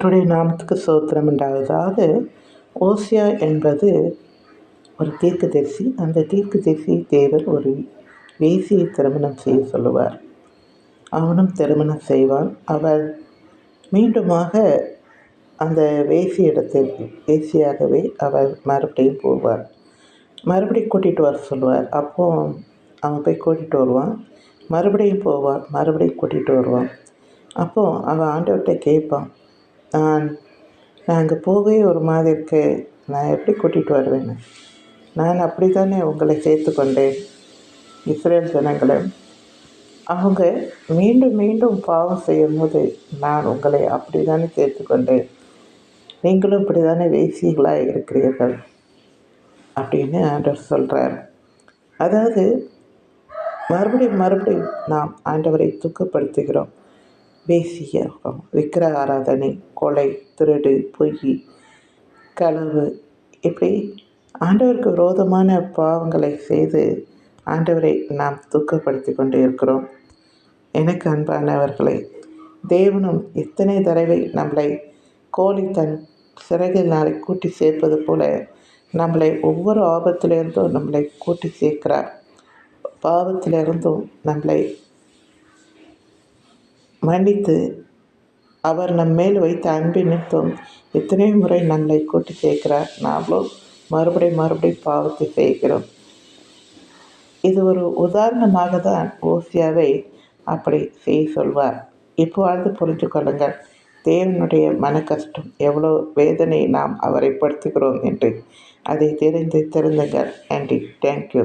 கர்த்தருடைய நாமத்துக்கு சோத்திரம் உண்டாவதாக. ஓசியா என்பது ஒரு தீர்க்கதரிசி. அந்த தீர்க்கதரிசி தேவர் ஒரு வேசியை திருமணம் செய்ய சொல்லுவார். அவனும் திருமணம் செய்வான். அவர் மீண்டுமாக அந்த வேசி இடத்தில் வேசியாகவே அவர் மறுபடியும் போவார் மறுபடியும் கூட்டிகிட்டு வர சொல்லுவார். அப்போ அவன் போய் கூட்டிகிட்டு வருவான். மறுபடியும் போவான். மறுபடியும் கூட்டிகிட்டு வருவான். அப்போது அவன் ஆண்டவர்கிட்ட கேட்பான். நான் நான் அங்கே போகவே ஒரு மாதிரி இருக்கு. நான் எப்படி கூட்டிகிட்டு வருவேன்னு? நான் அப்படி தானே உங்களை சேர்த்து கொண்டேன். இஸ்ரேல் ஜனங்களை அவங்க மீண்டும் மீண்டும் பாவம் செய்யும் போது நான் உங்களை அப்படி தானே சேர்த்து கொண்டேன். நீங்களும் இப்படி தானே வேசிகளாக இருக்கிறீர்கள் அப்படின்னு ஆண்டவர் சொல்கிறார் அதாவது மறுபடியும் மறுபடியும் நாம் ஆண்டவரை துக்கப்படுத்துகிறோம். வேசியாகும் விக்கிர ஆராதனை கொலை திருடு பொய் களவு இப்படி ஆண்டவருக்கு விரோதமான பாவங்களை செய்து ஆண்டவரை நாம் தூக்கப்படுத்தி கொண்டு இருக்கிறோம் எனக்கு அன்பானவர்களை தேவனும் எத்தனை தடவை நம்மளை கோழி தன் சிறகில் நாளை கூட்டி சேர்ப்பது போல நம்மளை ஒவ்வொரு ஆபத்திலிருந்தும் நம்மளை கூட்டி சேர்க்கிறார். பாவத்திலிருந்தும் நம்மளை மன்னித்து அவர் நம் மேல் வைத்த அன்பை நிமித்தம் எத்தனை முறை நம்மளை கூட்டி சேர்க்கிறார் நாமளும் மறுபடியும் மறுபடியும் பாவத்தை செய்கிறோம். இது ஒரு உதாரணமாக தான் ஓசியாவை அப்படி செய்ய சொல்வார். இப்போது புரிந்து கொள்ளுங்கள். தேவனுடைய மன கஷ்டம் எவ்வளோ வேதனை நாம் அவரை படுத்துகிறோம் என்று. அதை தெரிந்து திருந்துங்கள். நன்றி. தேங்க்யூ